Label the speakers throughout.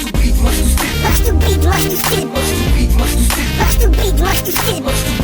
Speaker 1: Machst du Beat, machst du Still, machst du Beat, machst du Still, machst du Beat, machst du Still, machst du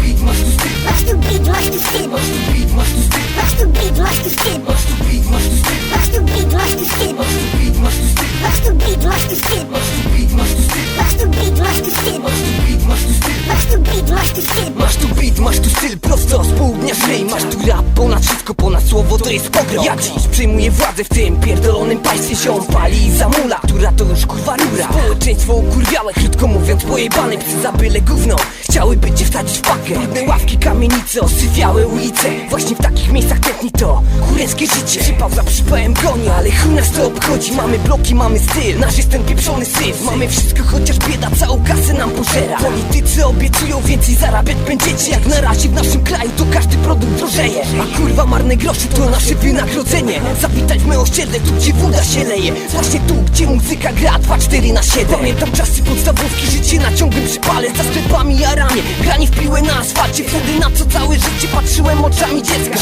Speaker 1: beat, masz tu styl
Speaker 2: prosto z południa żyj Masz tu rap ponad wszystko, ponad słowo to jest pogrom Ja dziś przejmuję władzę w tym pierdolonym państwie Ziom pali i zamula, która to już kurwa rura? Społeczeństwo ukurwiałe, krótko mówiąc pojebane. Psy za byle gówno, chciałyby cię wsadzić w pakę. Brudne ławki, kamienice, osyfiałe ulice. Właśnie w takich miejscach tętni to kureckie życie. Przypał za przypałem goni, ale chuj nas to obchodzi. Mamy bloki, mamy styl, nasz jest ten pieprzony syf. Mamy wszystko, chociaż bieda całą kasę nam pożera. Politycy obiecują więcej zarabiać będziecie Jak na razie w naszym kraju to każdy produkt drożeje. A kurwa marne grosze to nasze wynagrodzenie. Zawitaj w me osiedle, tu gdzie woda się leje. Właśnie tu, gdzie muzyka gra 2-4 na 7 Pamiętam czasy podstawówki, życie na ciągłym przypale Za sklepami jaranie, granie w piłę na asfalcie Wtedy na co całe życie patrzyłem oczami dziecka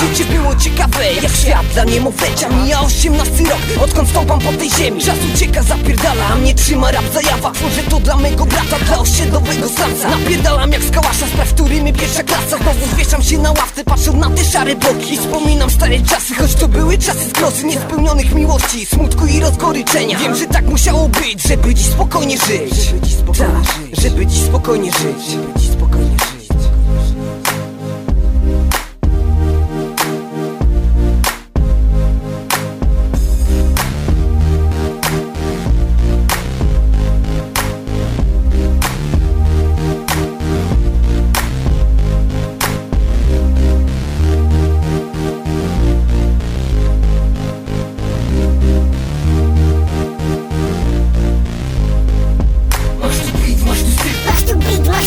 Speaker 2: świat dla niemowlęcia Mija 18 rok, odkąd stąpam po tej ziemi. Czas ucieka, zapierdala, a mnie trzyma rap zajawa. Tworzę to dla mego brata, dla osiedlowego samca Napierdalam jak z kałasza, spraw którymi pierwsza klasa. Znowu zwieszam się na ławce, patrząc na te szare bloki I wspominam stare czasy, choć to były czasy zgrozy Niespełnionych miłości, smutku i rozgoryczenia. Wiem, że tak musiało być, żeby dziś spokojnie żyć. Żeby dziś spokojnie żyć Żeby dziś spokojnie żyć. Żeby dziś spokojnie żyć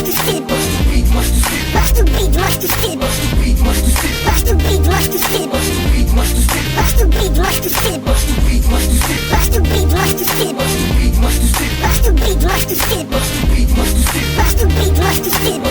Speaker 1: tu beat, masz tu styl
Speaker 2: Masz tu beat, masz tu styl
Speaker 1: Masz tu beat, masz tu styl
Speaker 2: Masz tu beat, masz tu styl
Speaker 1: Masz tu beat, masz tu styl
Speaker 2: Masz tu beat, masz tu styl
Speaker 1: Masz tu beat, masz tu styl
Speaker 2: Masz tu beat, masz tu styl
Speaker 1: Masz tu beat, masz tu styl
Speaker 2: Masz tu beat, masz tu styl
Speaker 1: Masz tu beat, masz tu styl
Speaker 2: Masz tu beat, masz tu styl
Speaker 1: Masz tu beat, masz tu styl